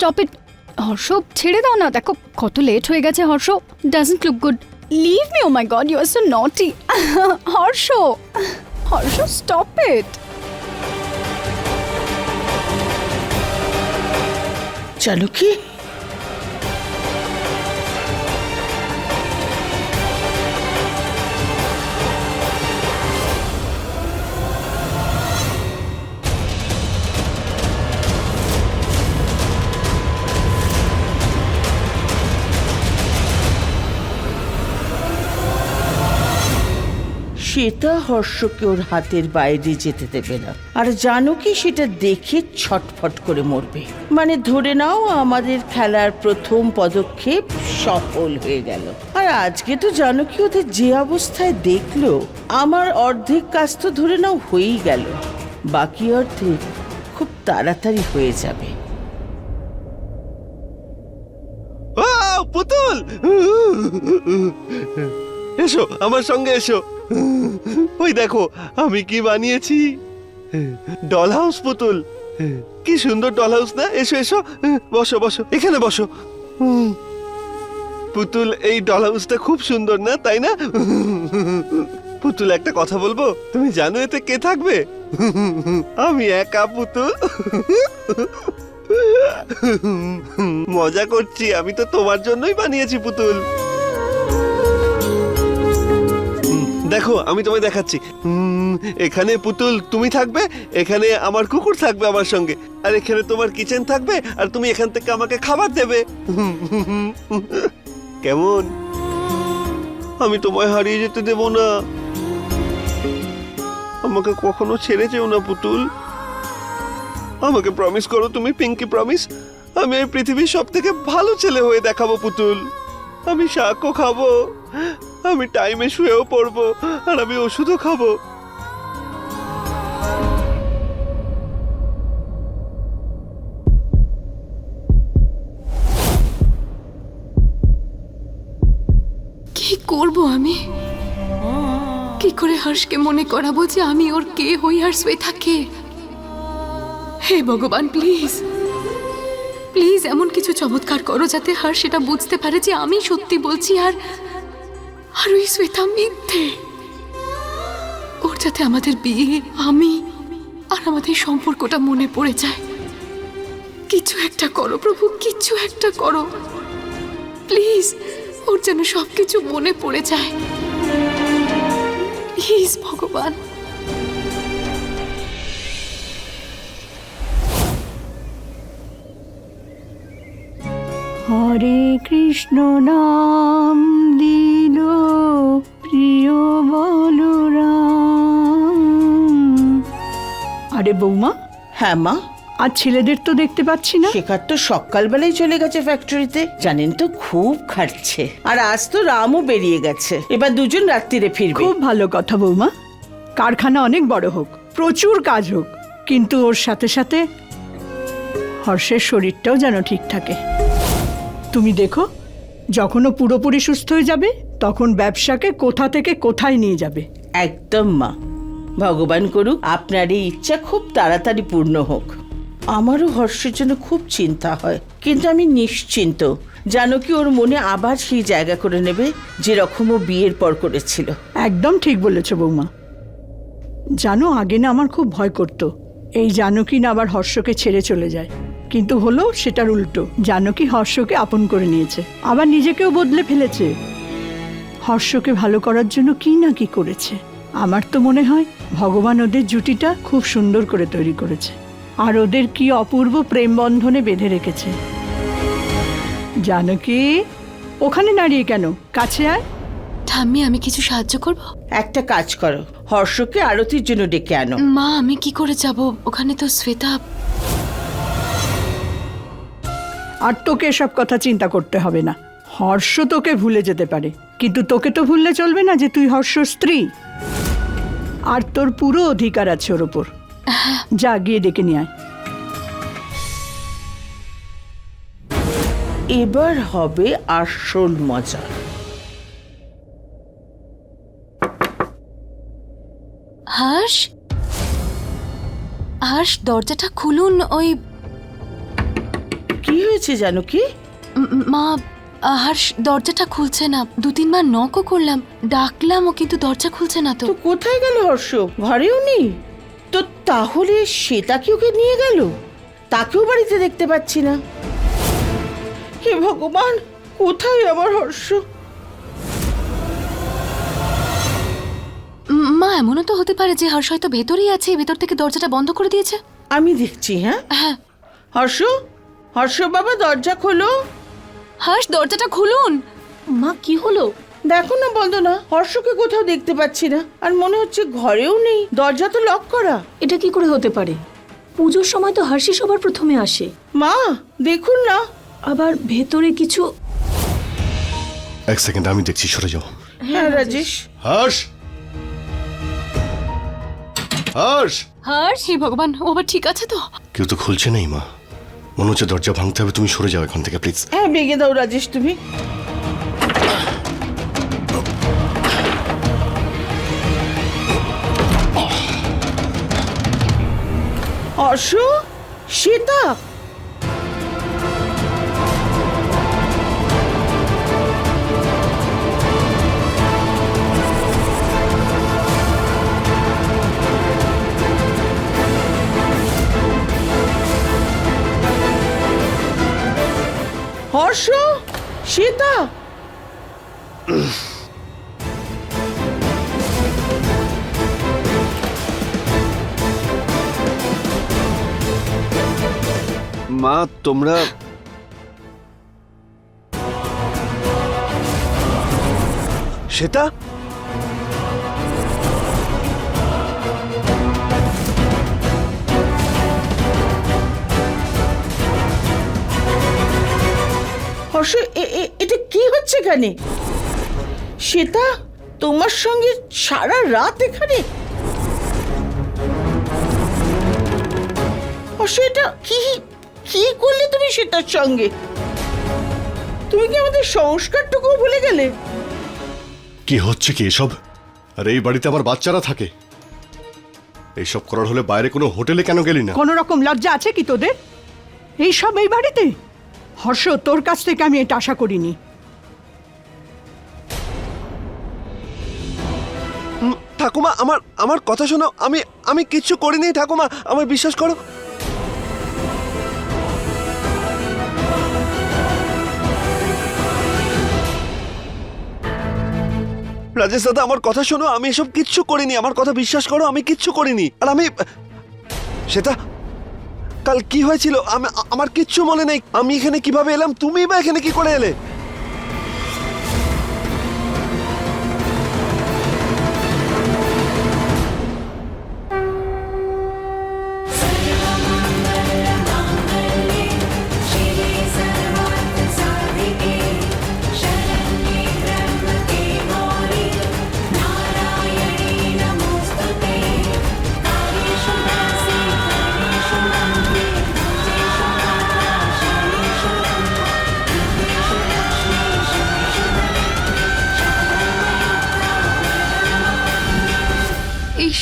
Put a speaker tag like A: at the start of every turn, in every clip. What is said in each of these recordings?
A: Stop it Harsh, ছেড়ে দাও না। দেখো, কত লেট হয়ে গেছে Harsh. Doesn't look good leave me oh my god you are so naughty Harsh Harsh stop it
B: চলো কি? শ্বেতা হর্ষকে ওর হাতের বাইরে যেতে দেবে না। আর জানো কি, সেটা দেখে ছটফট করে মরবে। মানে ধরে নাও আমাদের খেলার প্রথম পদক্ষেপ সফল হয়ে গেল। আর আজকে তো জানো কি, ওদের যে অবস্থায় দেখল, আমার অর্ধেক কাজ তো ধরে নাও হয়েই গেল। বাকি অর্ধেক খুব তাড়াতাড়ি হয়ে যাবে।
C: পুতুল! এসো, আমার সঙ্গে এসো। ওই দেখো, আমি কি বানিয়েছি? ডল হাউস পুতুল। কি সুন্দর ডল হাউস না? এসো এসো। বসো বসো। এখানে বসো। পুতুল, এই ডল হাউসটা খুব সুন্দর, না? তাই না? পুতুল, একটা কথা বলব? তুমি জানো এতে কে থাকবে? আমি একা পুতুল। মজা করছি, আমি তো তোমার জন্যই বানিয়েছি পুতুল। দেখো, আমি তোমায় দেখাচ্ছি। এখানে পুতুল, তুমি থাকবে, এখানে আমার কুকুর থাকবে আমার সঙ্গে। আর এখানে তোমার কিচেন থাকবে, আর তুমি এখান থেকে আমাকে খাবার দেবে। কেমন? আমি তোমায় হারিয়ে যেতে দেব না। আমাকে কখনো ছেড়ে যেও না, পুতুল। আমাকে প্রমিস করো তুমি, পিঙ্কি প্রমিস আমি এই পৃথিবীর সব থেকে ভালো ছেলে হয়ে দেখাবো, পুতুল। আমি শাকও খাব। আমি টাইমে শুয়েও পড়ব, আর আমি ওষুধও খাব।
D: করব আমি? কি করে হর্ষকে মনে করাবো যে আমি ওর কে হই আর শ্বেতাকে হে ভগবান, প্লিজ। প্লিজ এমন কিছু চমৎকার করো যাতে হর্ষ সেটা বুঝতে পারে যে আমি সত্যি বলছি আর আর ওই শ্বেতা মিথ্যে। ওর যাতে আমাদের বিয়ে, আমি আর আমাদের সম্পর্কটা মনে পড়ে যায়। কিছু একটা করো প্রভু, কিছু একটা করো। প্লিজ, ওর যেন সবকিছু মনে পড়ে যায়। প্লিজ, ভগবান।
E: হরে কৃষ্ণ নাম দিল প্রিয় বলরাম। আরে বৌমা।
B: হ্যাঁ মা।
E: আর ছেলেদের তো দেখতে পাচ্ছি না।
B: শেখার তো সকালবেলায় চলে গেছে ফ্যাক্টরিতে জানেন তো খুব খাটছে। আর আজ তো রামও বেরিয়ে গেছে। এবার দুজন রাত্রিরে ফিরবে।
E: খুব ভালো কথা বৌমা। কারখানা অনেক বড় হোক প্রচুর কাজ হোক কিন্তু ওর সাথে সাথে হর্ষের শরীরটাও যেন ঠিক থাকে। তুমি দেখো যখনও পুরোপুরি সুস্থ হয়ে যাবে তখন ব্যবসাকে কোথা থেকে কোথায় নিয়ে যাবে।
B: একদম মা। ভগবান করুক আপনার এই ইচ্ছা খুব তাড়াতাড়ি পূর্ণ হোক। আমারও হর্ষের জন্য খুব চিন্তা হয় কিন্তু আমি নিশ্চিন্ত। জানো কি ওর মনে আবার সেই জায়গা করে নেবে যেরকম ও বিয়ের পর করেছিল।
E: একদম ঠিক বলেছ বৌমা। জানো আগে না আমার খুব ভয় করতো। এই জানকী না আবার হর্ষকে ছেড়ে চলে যায়। কিন্তু হলো সেটার উল্টো। জানকী হর্ষকে আপন করে নিয়েছে। আবার নিজেকেও বদলে ফেলেছে। হর্ষকে ভালো করার জন্য কি না কি করেছে? আমার তো মনে হয় ভগবান ওদের জুটিটা খুব সুন্দর করে তৈরি করেছে। আর ওদের কি অপূর্ব প্রেম বন্ধনে বেঁধে রেখেছে। জানকী ওখানে দাঁড়িয়ে কেন? কাছে আয়।
D: ঠাম্মি আমি কিছু সাহায্য করব?
B: একটা কাজ করো। হর্ষকে আরতির জন্য ডেকে আনো।
D: মা আমি কি করে যাব? ওখানে তো শ্বেতা
E: আর তোকে এসব কথা চিন্তা করতে হবে না। হর্ষ তোকে ভুলে যেতে পারে। কিন্তু তোকে তো ভুললে চলবে না যে তুই হর্ষ স্ত্রী। আর তোর পুরো অধিকার আছে ওর ওপর যা গিয়ে ডেকে নিয়ে আয়।
B: এবার হবে আসল মজা।
D: হর্ষ হাস দরজাটা খুলুন ওই
B: কি হয়েছে জানো কি?
D: মা আহ, হর্ষ দরজাটা খুলছে না। দু তিনবার নকও করলাম। ডাকলামও কিন্তু দরজা খুলছে না তো।
B: তো কোথায় গেল হর্ষ? ঘরেও নেই। তো তাহলে সেটা কি ওকে নিয়ে গেল? তাকেও বাড়িতে দেখতে পাচ্ছি না। হে ভগবান কোথায় আমার হর্ষ?
D: মা এমনও তো হতে পারে যে হর্ষ হয়তো ভেতরেই আছে ভেতর থেকে দরজাটা বন্ধ করে দিয়েছে।
B: আমি দেখছি হ্যাঁ?
D: হ্যাঁ।
B: হর্ষ? হর্ষ বাবা দরজা খোলো।
D: হর্ষ দরজাটা খুলুন।
F: মা কি হলো?
B: দেখো না বন্ধ না হর্ষকে কোথাও দেখতে পাচ্ছি না আর মনে হচ্ছে ঘরেও নেই। দরজা তো লক করা।
F: এটা কি করে হতে পারে? পুজোর সময় তো হাসি সবার প্রথমে আসে।
B: মা দেখুন না।
F: আবার ভেতরে কিছু
G: এক সেকেন্ড আমি দেখছি সরে যাও।
B: হ্যাঁ রাজেশ।
G: হর্ষ! হর্ষ!
D: হর্ষ হে ভগবান ও আবার ঠিক আছে তো?
G: কেউ তো খুলছে নেই মা। মনে হচ্ছে দরজা ভাঙতে হবে, তুমি সরে যাও এখান থেকে প্লিজ
B: হ্যাঁ ভেঙে দাও রাজেশ তুমি। অশোক শ্বেতা হর্ষ সীতা।
C: মা তোমরা সেটা
B: এ- এটা কি হচ্ছে এখানে? শ্বেতা তোমার সঙ্গে সারা রাত এখানে? এটা কি কি করলে তুমি সেটার সঙ্গে? তুমি কি আমাদের সংস্কারটুকুও ভুলে গেলে?
G: কি হচ্ছে কি এসব? আর এই বাড়িতে আমার বাচ্চারা থাকে। এইসব করার হলে বাইরে কোনো হোটেলে কেন গেলি না?
E: কোনো রকম লজ্জা আছে কি তোদের? এই সব এই বাড়িতে? হর্ষ, তোর কাছ থেকে আমি এটা আশা করিনি।
C: ঠাকুমা, আমার আমার কথা শোনো, আমি আমি কিচ্ছু করিনি, ঠাকুমা আমার বিশ্বাস করো। রাজেশ দাদা, আমার কথা শোনো, আমি এসব কিচ্ছু করিনি, আমার কথা বিশ্বাস করো, আমি কিচ্ছু করিনি। আর আমি, সেটা কাল কি হয়েছিল? আমার কিচ্ছু মনে নেই। আমি এখানে কীভাবে এলাম? তুমি বা এখানে কি করে এলে?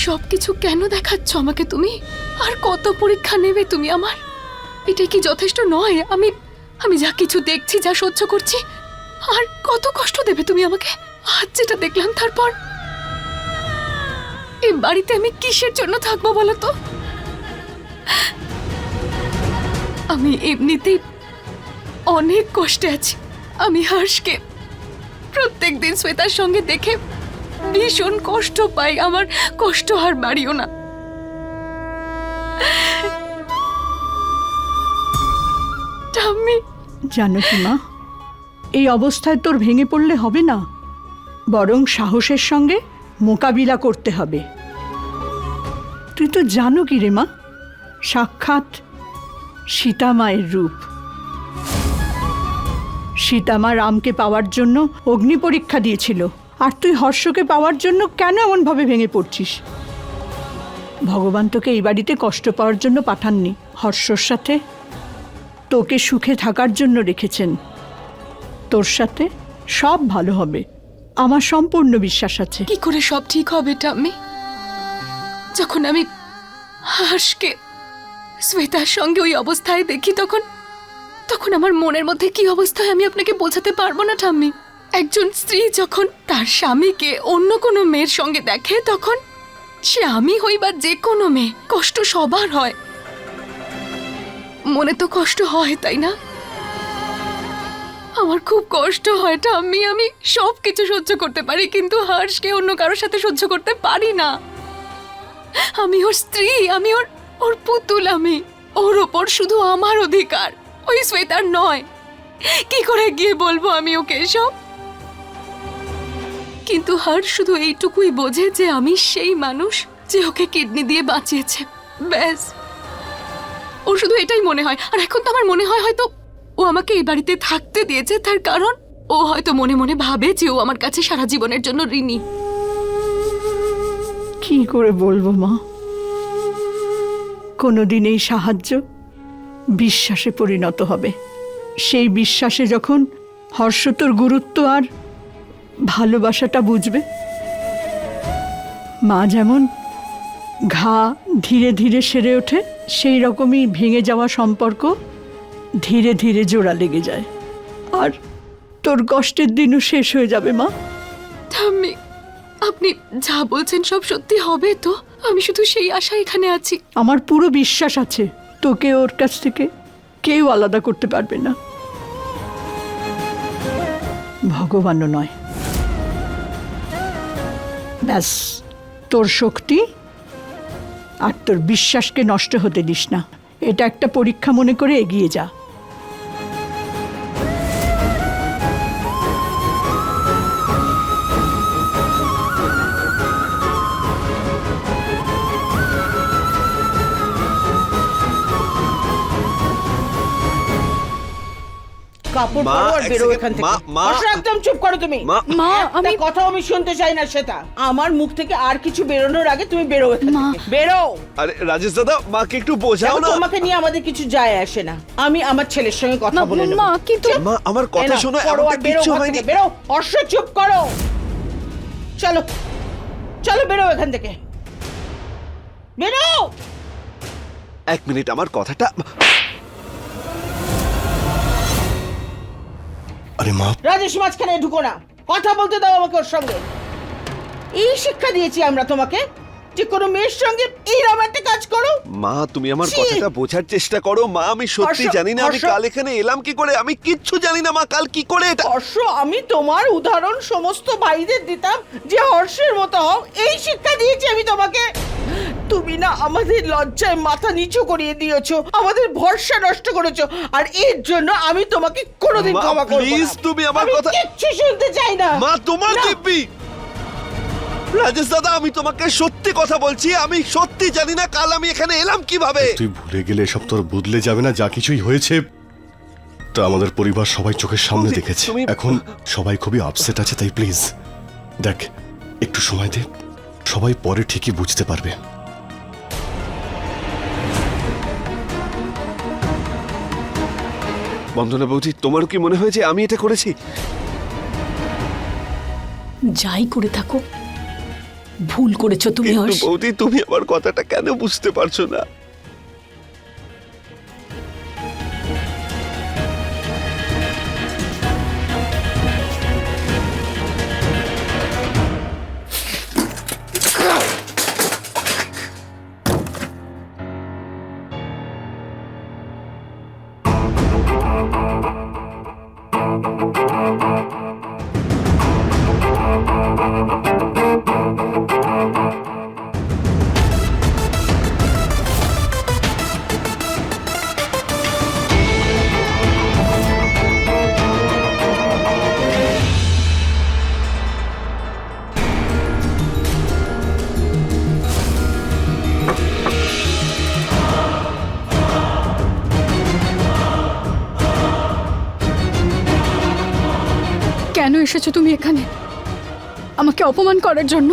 D: সব কিছু কেন দেখাচ্ছ আমাকে তুমি? আর কত পরীক্ষা নেবে তুমি আমার? এটাই কি যথেষ্ট নয়? আমি আমি যা কিছু দেখছি, যা সহ্য করছি, আর কত কষ্ট দেবে তুমি আমাকে? আজ যেটা দেখলাম, তারপর? এই বাড়িতে আমি কিসের জন্য থাকব বলো তো? আমি এমনিতেই অনেক কষ্টে আছি। আমি হর্ষকে প্রত্যেক দিন শ্বেতার সঙ্গে দেখে ভীষণ কষ্ট পাই, আমার কষ্ট আর বাড়িও না। ঠাম্মি।
E: জানো কি মা, এই অবস্থায় তোর ভেঙে পড়লে হবে না, বরং সাহসের সঙ্গে মোকাবিলা করতে হবে। তুই তো জানো কি রে মা, সাক্ষাৎ সীতা মায়ের রূপ। সীতামা রামকে পাওয়ার জন্য অগ্নি পরীক্ষা দিয়েছিল। আর তুই হর্ষকে পাওয়ার জন্য কেন এমনভাবে ভেঙে পড়ছিস? ভগবান তোকে এই বাড়িতে কষ্ট পাওয়ার জন্য পাঠাননি। হর্ষর সাথে তোকে সুখে থাকার জন্য রেখেছেন। তোর সাথে সব ভালো হবে। আমার সম্পূর্ণ বিশ্বাস আছে।
D: কি করে সব ঠিক হবে টাম্মি যখন আমি হর্ষকে শ্বেতার সঙ্গে ওই অবস্থায় দেখি তখন তখন আমার মনের মধ্যে কি অবস্থা হয় আমি আপনাকে বোঝাতে পারব না, ঠাম্মি? একজন স্ত্রী যখন তার স্বামীকে অন্য কোনো মেয়ের সঙ্গে দেখে, তখন সে আমি হই বা যে কোনো মেয়ে। কষ্ট সবার হয়। মনে তো কষ্ট হয়, তাই না? আমার খুব কষ্ট হয়, ঠাম্মি। আমি সব কিছু সহ্য করতে পারি, কিন্তু হর্ষকে অন্য কারোর সাথে সহ্য করতে পারি না। আমি ওর স্ত্রী, আমি ওর ওর পুতুল, আমি। ওর ওপর শুধু আমার অধিকার। ওই শ্বেতার নয়। কি করে গিয়ে বলব আমি ওকে এসব? কিন্তু হার শুধু এইটুকুই বোঝে যে আমি সেই মানুষ যে ওকে কিডনি দিয়ে বাঁচিয়েছে। ব্যাস। ও শুধু এটাই মনে হয়। আর এখন তো আমার মনে হয় হয়তো ও আমাকে এই বাড়িতে থাকতে দিয়েছে, তার কারণ ও হয়তো মনে মনে ভাবে যে ও আমার কাছে সারা জীবনের জন্য ঋণী।
E: কি করে বলব, মা? কোনোদিন এই সাহায্য বিশ্বাসে পরিণত হবে। সেই বিশ্বাসে যখন হর্ষতর গুরুত্ব আর ভালোবাসাটা বুঝবে। মা যেমন ঘা ধীরে ধীরে সেরে ওঠে সেই রকমই ভেঙে যাওয়া সম্পর্ক ধীরে ধীরে জোড়া লেগে যায়। আর তোর কষ্টের দিনও শেষ হয়ে যাবে মা।
D: ঠাম্মি আপনি যা বলছেন সব সত্যি হবে তো? আমি শুধু সেই আশা এখানে আছি।
E: আমার পুরো বিশ্বাস আছে তোকে ওর কাছ থেকে কেউ আলাদা করতে পারবে না। ভগবানও নয়। ব্যাস, তোর শক্তি আর তোর বিশ্বাসকে নষ্ট হতে দিস না। এটা একটা পরীক্ষা মনে করে এগিয়ে যা।
B: কাপড় পরো আর বেরো এখান থেকে। একদম চুপ করো তুমি।
C: মা
A: আমি
B: কথা আমি শুনতে চাই না সেটা। আমার মুখ থেকে আর কিছু বেরোনোর আগে তুমি বেরো এখান থেকে। বেরো।
C: আরে রাজেশ দাদা মাকে একটু বোঝাও না।
B: তোমাকে নিয়ে আমাদের কিছু যায় আসে না। আমি আমার ছেলের সঙ্গে কথা বলে নেব।
A: মা কিন্তু
C: মা আমার কথা শোনো এমনটা
B: ঘর
C: হয়নি।
B: বেরো। অর্ষ চুপ করো। চলো। চলো বেরো এখান থেকে। বেরো।
C: এক মিনিট আমার কথাটা
G: আরে মা।
B: রাজেশ মাঝখানে ঢুকো না। কথা বলতে দাও আমাকে ওর সঙ্গে। এই শিক্ষা দিয়েছি আমরা তোমাকে। যে কোনো মেয়ের সঙ্গে এইরকম একটা কাজ করো।
C: মা তুমি আমার
B: ছি!
C: কথাটা বোঝার চেষ্টা করো। মা আমি সত্যি জানি না আমি
B: হর্ষ।
C: কাল এখানে এলাম কি করে? আমি কিচ্ছু জানি না মা কাল কি করে এটা?
B: হর্ষ আমি তোমার উদাহরণ সমস্ত ভাইদের দিতাম যে হর্ষের মতো হও। এই শিক্ষা দিয়েছি আমি তোমাকে। তুমি না আমাদের লজ্জায় মাথা নিচু করিয়ে দিয়েছ আমাদের ভরসা নষ্ট করেছ আর এর জন্য আমি তোমাকে কোনোদিন
C: মা,
B: ক্ষমা করব
C: please, তুমি আমার
B: আমি
C: কথা-
B: কিচ্ছু শুনতে চাই না।
C: মা তোমার
B: না।
C: দিব্যি। রাজেশ দাদা আমি তোমাকে সত্যি কথা বলছি আমি সত্যি জানি না কাল আমি এখানে এলাম কীভাবে।
G: তুই ভুলে গেলে এসব তোর বদলে যাবে না যা কিছুই হয়েছে। তা আমাদের পরিবার সবাই চোখের সামনে
C: তুমি-
G: দেখেছে।
C: তুমি-
G: এখন সবাই খুবই আপসেট আছে তাই প্লিজ দেখ একটু সময় দে সবাই পরে ঠিকই বুঝতে পারবে।
C: বন্দনা বৌদি তোমারও কি মনে হয় যে আমি এটা করেছি?
F: যাই করে থাকো। ভুল করেছ তুমি
C: কিন্তু বৌদি তুমি আমার কথাটা কেন বুঝতে পারছ না?
A: এসেছ তুমি এখানে? আমাকে অপমান করার জন্য?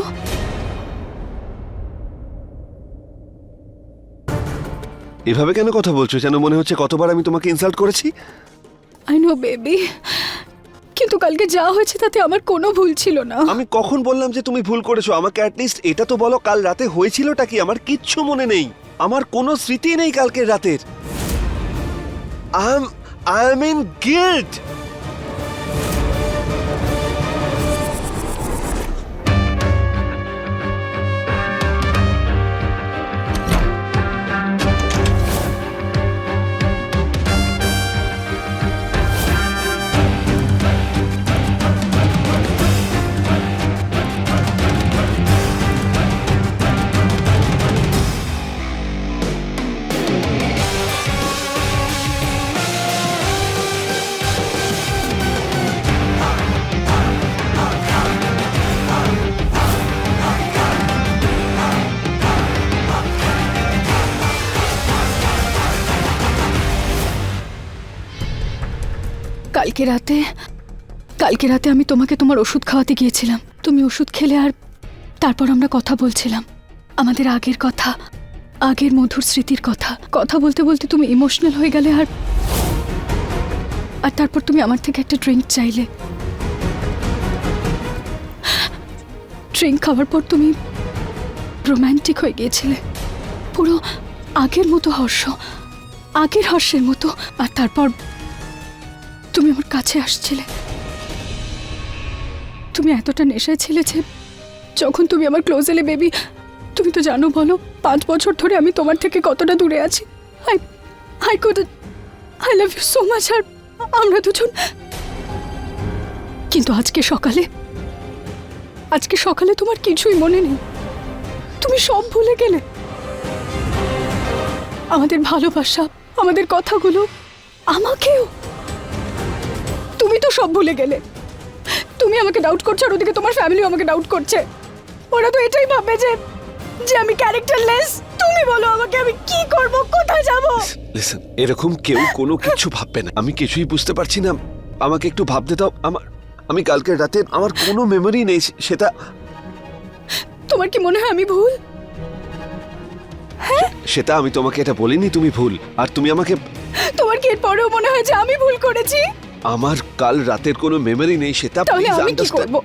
C: এভাবে কেন কথা বলছো? যেন মনে হচ্ছে কতবার আমি তোমাকে ইনসাল্ট করেছি?
A: আই নো বেবি কিন্তু কালকে যা হয়েছে তাতে আমার কোনো ভুল ছিল না।
C: আমি কখন বললাম যে তুমি ভুল করেছ? আমাকে অ্যাটলিস্ট এটা তো বলো কাল রাতে হয়েছিলটা কি? আমার কিচ্ছু মনে নেই। আমার কোনো স্মৃতি নেই কালকের রাতের। Um I am in guilt
A: কালকে রাতে কালকে রাতে আমি তোমাকে তোমার ওষুধ খাওয়াতে গিয়েছিলাম। তুমি ওষুধ খেলে আর তারপর আমরা কথা বলছিলাম। আমাদের আগের কথা, আগের মধুর স্মৃতির কথা। কথা বলতে বলতে তুমি ইমোশনাল হয়ে গেলে আর আর তারপর তুমি আমার থেকে একটা ড্রিঙ্ক চাইলে। ড্রিঙ্ক খাওয়ার পর তুমি রোম্যান্টিক হয়ে গিয়েছিলে। পুরো আগের মতো হর্ষ, আগের হর্ষের মতো। আর তারপর তুমি আমার কাছে আসছিলে। তুমি এতটা নেশায় ছিলে যে যখন তুমি আমার ক্লোজ এলে বেবি তুমি তো জানো বলো, পাঁচ বছর ধরে আমি তোমার থেকে কতটা দূরে আছি। I I could I love you so much আর আমরা দুজন। কিন্তু আজকে সকালে আজকে সকালে তোমার কিছুই মনে নেই। তুমি সব ভুলে গেলে। আমাদের ভালোবাসা, আমাদের কথাগুলো, আমাকেও। তুমি তো সব ভুলে গেলে। তুমি আমাকে ডাউট করছ আর ওদিকে তোমার ফ্যামিলি আমাকে ডাউট করছে। ওরা তো এটাই ভাববে যে যে আমি ক্যারেক্টারলেস তুমি বলো আমাকে আমি কি করব কোথায় যাব?
C: লিসেন এরকম কেউ কোনো কিছু ভাববে না। আমি কিছুই বুঝতে পারছি না। আমাকে একটু ভাবতে দাও। আমার আমি কালকে রাতে আমার কোনো মেমরি নেই সেটা
A: তোমার কি মনে হয় আমি ভুল?
C: সেটা আমি তোমাকে এটা বলিনি তুমি ভুল। আর তুমি আমাকে
A: তোমার কি এরপরেও মনে হয় যে আমি ভুল করেছি?
C: আমার কাল রাতের কোনো মেমরি নেই সেটা
A: তাহলে আমি কি করব?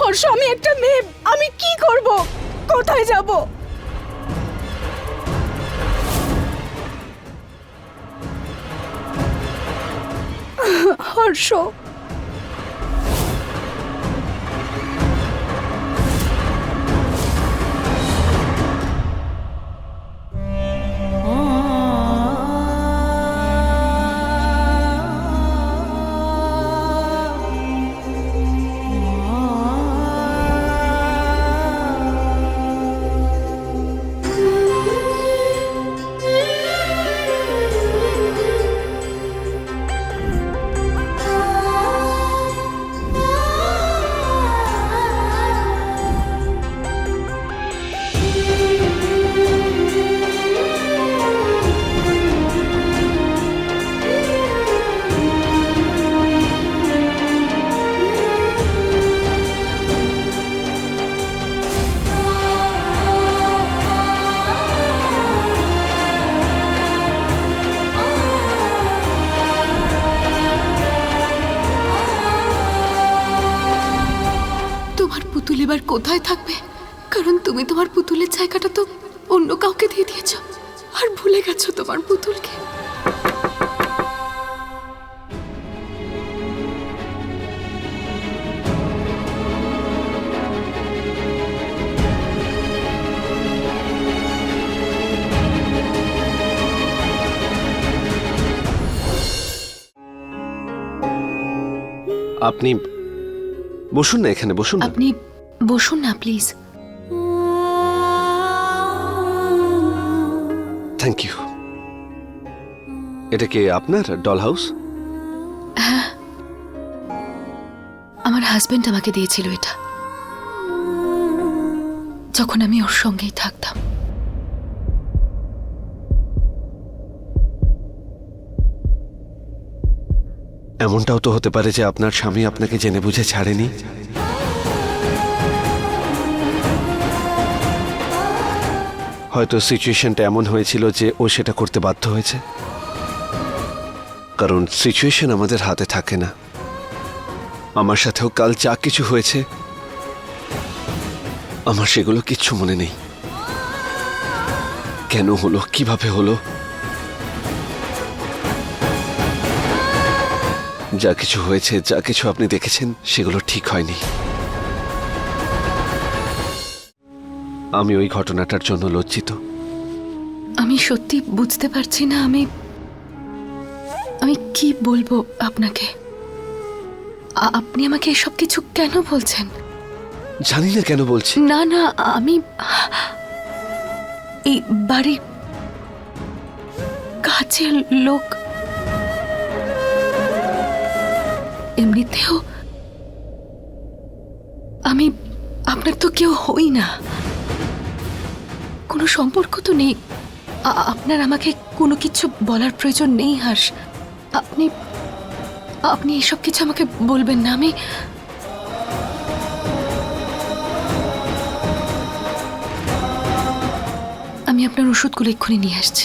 A: হর্ষ আমি একটা মেয়ে আমি কি করব? কোথায় যাব? হর্ষ।
D: কোথায় থাকবে? কারণ তুমি তোমার পুতুলের জায়গাটা তো অন্য কাউকে দিয়ে দিয়েছ। আর ভুলে গেছো তোমার পুতুলকে।
C: আপনি বসুন না এখানে বসুন
D: আপনি বসুন না প্লিজ
C: থ্যাংক ইউ এটা কি আপনার ডল হাউস
D: আমার হাজবেন্ড আমাকে দিয়েছিল এটা। যখন আমি ওর সঙ্গেই থাকতাম।
C: এমনটাও তো হতে পারে যে আপনার স্বামী আপনাকে জেনে বুঝে ছাড়েনি। হয়তো সিচুয়েশনটা এমন হয়েছিল যে ও সেটা করতে বাধ্য হয়েছে। কারণ সিচুয়েশন আমাদের হাতে থাকে না। আমার সাথেও কাল যা কিছু হয়েছে, আমার সেগুলো কিচ্ছু মনে নেই। কেন হলো, কীভাবে হলো? যা কিছু হয়েছে, যা কিছু আপনি দেখেছেন, সেগুলো ঠিক হয়নি। আমি ওই ঘটনাটার জন্য লজ্জিত।
D: আমি সত্যি বুঝতে পারছি না আমি আমি কি বলব আপনাকে? আপনি আমাকে এসব কিছু কেন বলছেন?
C: জানি না কেন বলছি।
D: না না আমি এই বাড়ির কাছের লোক। এমনিতেও আমি আপনার তো কেউ হই না। কোনো সম্পর্ক তো নেই। আপনার আমাকে কোনো কিছু বলার প্রয়োজন নেই, হাস। আপনি আপনি এসব কিছু আমাকে বলবেন না, আমি আমি আপনার ওষুধগুলো এক্ষুনি নিয়ে আসছি।